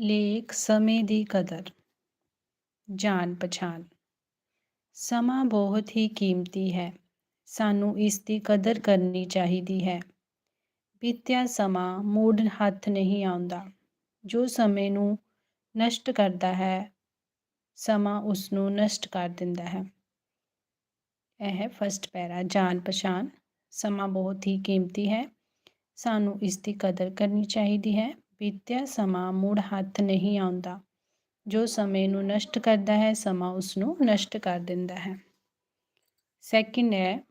ਲੇਖ ਸਮੇਂ ਦੀ ਕਦਰ, ਜਾਣ ਪਛਾਣ। ਸਮਾਂ ਬਹੁਤ ਹੀ ਕੀਮਤੀ ਹੈ। ਸਾਨੂੰ ਇਸ ਦੀ ਕਦਰ ਕਰਨੀ ਚਾਹੀਦੀ ਹੈ। ਬੀਤਿਆ ਸਮਾਂ ਮੁੜ ਹੱਥ ਨਹੀਂ ਆਉਂਦਾ। ਜੋ ਸਮੇਂ ਨੂੰ ਨਸ਼ਟ ਕਰਦਾ ਹੈ, ਸਮਾਂ ਉਸ ਨੂੰ ਨਸ਼ਟ ਕਰ ਦਿੰਦਾ ਹੈ। ਇਹ ਹੈ ਫਸਟ ਪੈਰਾ, ਜਾਣ ਪਛਾਣ। ਸਮਾਂ ਬਹੁਤ ਹੀ ਕੀਮਤੀ ਹੈ। ਸਾਨੂੰ ਇਸ ਦੀ ਕਦਰ ਕਰਨੀ ਚਾਹੀਦੀ ਹੈ। ਬੀਤਿਆ ਸਮਾਂ ਮੁੜ ਹੱਥ ਨਹੀਂ ਆਉਂਦਾ। ਜੋ ਸਮੇਂ ਨੂੰ ਨਸ਼ਟ ਕਰਦਾ ਹੈ, ਸਮਾਂ ਉਸ ਨੂੰ ਨਸ਼ਟ ਕਰ ਦਿੰਦਾ ਹੈ। ਸੈਕਿੰਡ ਹੈ,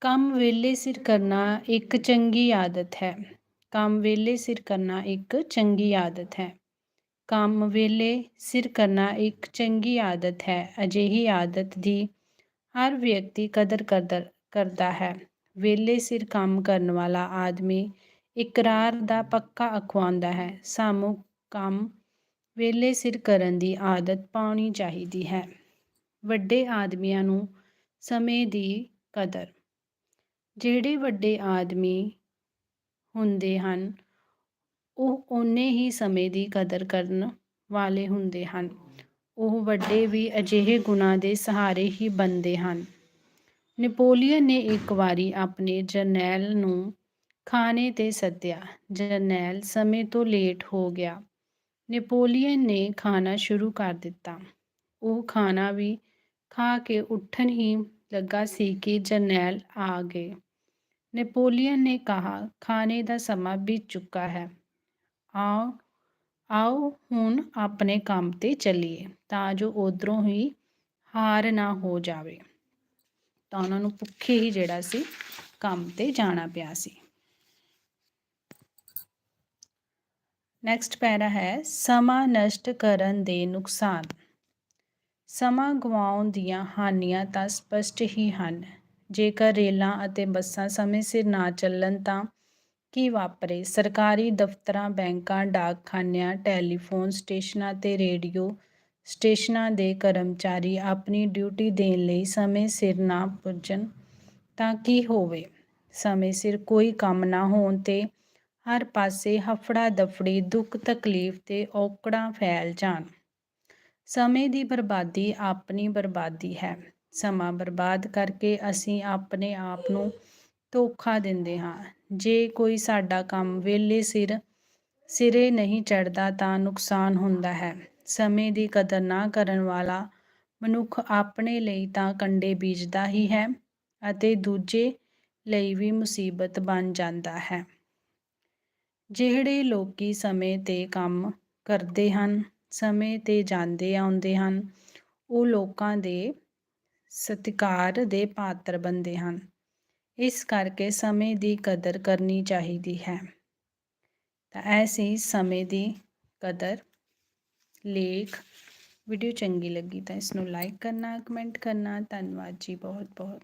ਕੰਮ ਵੇਲੇ ਸਿਰ ਕਰਨਾ ਇੱਕ ਚੰਗੀ ਆਦਤ ਹੈ। ਕੰਮ ਵੇਲੇ ਸਿਰ ਕਰਨਾ ਇੱਕ ਚੰਗੀ ਆਦਤ ਹੈ। ਕੰਮ ਵੇਲੇ ਸਿਰ ਕਰਨਾ ਇੱਕ ਚੰਗੀ ਆਦਤ ਹੈ। ਅਜਿਹੀ ਆਦਤ ਦੀ ਹਰ ਵਿਅਕਤੀ ਕਦਰ ਕਰਦਾ ਹੈ। ਵੇਲੇ ਸਿਰ ਕੰਮ ਕਰਨ ਵਾਲਾ ਆਦਮੀ ਇਕਰਾਰ ਦਾ ਪੱਕਾ ਅਖਵਾਉਂਦਾ ਹੈ। ਸਾਨੂੰ ਕੰਮ ਵੇਲੇ ਸਿਰ ਕਰਨ ਦੀ ਆਦਤ ਪਾਉਣੀ ਚਾਹੀਦੀ ਹੈ। ਵੱਡੇ ਆਦਮੀਆਂ ਨੂੰ ਸਮੇਂ ਦੀ ਕਦਰ। ਜਿਹੜੇ ਵੱਡੇ ਆਦਮੀ ਹੁੰਦੇ ਹਨ, ਉਹ ਓਨੇ ਹੀ ਸਮੇਂ ਦੀ ਕਦਰ ਕਰਨ ਵਾਲੇ ਹੁੰਦੇ ਹਨ। ਉਹ ਵੱਡੇ ਵੀ ਅਜਿਹੇ ਗੁਣਾਂ ਦੇ ਸਹਾਰੇ ਹੀ ਬਣਦੇ ਹਨ। ਨੈਪੋਲੀਅਨ ਨੇ ਇੱਕ ਵਾਰੀ ਆਪਣੇ ਜਰਨੈਲ ਨੂੰ ਖਾਣੇ 'ਤੇ ਸੱਦਿਆ। ਜਰਨੈਲ ਸਮੇਂ ਤੋਂ ਲੇਟ ਹੋ ਗਿਆ। ਨੈਪੋਲੀਅਨ ਨੇ ਖਾਣਾ ਸ਼ੁਰੂ ਕਰ ਦਿੱਤਾ। ਉਹ ਖਾਣਾ ਵੀ ਖਾ ਕੇ ਉੱਠਣ ਹੀ ਲੱਗਾ ਸੀ ਕਿ ਜਰਨੈਲ ਆ ਗਏ। ਨੈਪੋਲੀਅਨ ਨੇ ਕਿਹਾ, ਖਾਣੇ ਦਾ ਸਮਾਂ ਬੀਤ ਚੁੱਕਾ ਹੈ। ਆਓ ਆਓ ਹੁਣ ਆਪਣੇ ਕੰਮ 'ਤੇ ਚੱਲੀਏ ਤਾਂ ਜੋ ਉਧਰੋਂ ਹੀ ਹਾਰ ਨਾ ਹੋ ਜਾਵੇ। ਤਾਂ ਉਹਨਾਂ ਨੂੰ ਭੁੱਖੇ ਹੀ ਜਿਹੜਾ ਸੀ ਕੰਮ 'ਤੇ ਜਾਣਾ ਪਿਆ ਸੀ। ਨੈਕਸਟ ਪੈਰਾ ਹੈ, ਸਮਾਂ ਨਸ਼ਟ ਕਰਨ ਦੇ ਨੁਕਸਾਨ। ਸਮਾਂ ਗਵਾਉਣ ਦੀਆਂ ਹਾਨੀਆਂ ਤਾਂ ਸਪਸ਼ਟ ਹੀ ਹਨ। ਜੇਕਰ ਰੇਲਾਂ ਅਤੇ ਬੱਸਾਂ ਸਮੇਂ ਸਿਰ ਨਾ ਚੱਲਣ ਤਾਂ ਕੀ ਵਾਪਰੇ? ਸਰਕਾਰੀ ਦਫ਼ਤਰਾਂ, ਬੈਂਕਾਂ, ਡਾਕਖਾਨਿਆਂ, ਟੈਲੀਫੋਨ ਸਟੇਸ਼ਨਾਂ ਤੇ ਰੇਡੀਓ ਸਟੇਸ਼ਨਾਂ ਦੇ ਕਰਮਚਾਰੀ ਆਪਣੀ ਡਿਊਟੀ ਦੇਣ ਲਈ ਸਮੇਂ ਸਿਰ ਨਾ ਪੁੱਜਣ ਤਾਂ ਕੀ ਹੋਵੇ? ਸਮੇਂ ਸਿਰ ਕੋਈ ਕੰਮ ਨਾ ਹੋਣ ਤੇ ਹਰ ਪਾਸੇ ਹਫੜਾ ਦਫੜੀ ਦੁੱਖ, ਤਕਲੀਫ ਤੇ ਔਕੜਾਂ ਫੈਲ ਜਾਣ। ਸਮੇਂ ਦੀ ਬਰਬਾਦੀ ਆਪਣੀ ਬਰਬਾਦੀ ਹੈ। ਸਮਾਂ ਬਰਬਾਦ ਕਰਕੇ ਅਸੀਂ ਆਪਣੇ ਆਪ ਨੂੰ ਧੋਖਾ ਦਿੰਦੇ ਹਾਂ। ਜੇ ਕੋਈ ਸਾਡਾ ਕੰਮ ਵੇਲੇ ਸਿਰ, ਸਿਰੇ ਨਹੀਂ ਚੜਦਾ ਤਾਂ ਨੁਕਸਾਨ ਹੁੰਦਾ ਹੈ। ਸਮੇਂ ਦੀ ਕਦਰ ਨਾ ਕਰਨ ਵਾਲਾ ਮਨੁੱਖ ਆਪਣੇ ਲਈ ਤਾਂ ਕੰਡੇ ਬੀਜਦਾ ਹੀ ਹੈ ਅਤੇ ਦੂਜੇ ਲਈ ਵੀ ਮੁਸੀਬਤ ਬਣ ਜਾਂਦਾ ਹੈ। ਜਿਹੜੇ ਲੋਕੀ ਸਮੇਂ 'ਤੇ ਕੰਮ ਕਰਦੇ ਹਨ, ਸਮੇਂ 'ਤੇ ਜਾਂਦੇ ਆਉਂਦੇ ਹਨ, ਉਹ ਲੋਕਾਂ ਦੇ ਸਤਿਕਾਰ ਦੇ ਪਾਤਰ ਬਣਦੇ ਹਨ। ਇਸ ਕਰਕੇ ਸਮੇਂ ਦੀ ਕਦਰ ਕਰਨੀ ਚਾਹੀਦੀ ਹੈ। ਤਾਂ ਐਸੀ ਸਮੇਂ ਦੀ ਕਦਰ ਲੇਖ। ਵੀਡੀਓ ਚੰਗੀ ਲੱਗੀ ਤਾਂ ਇਸ ਨੂੰ ਲਾਈਕ ਕਰਨਾ ਕਮੈਂਟ ਕਰਨਾ। ਧੰਨਵਾਦ ਜੀ ਬਹੁਤ ਬਹੁਤ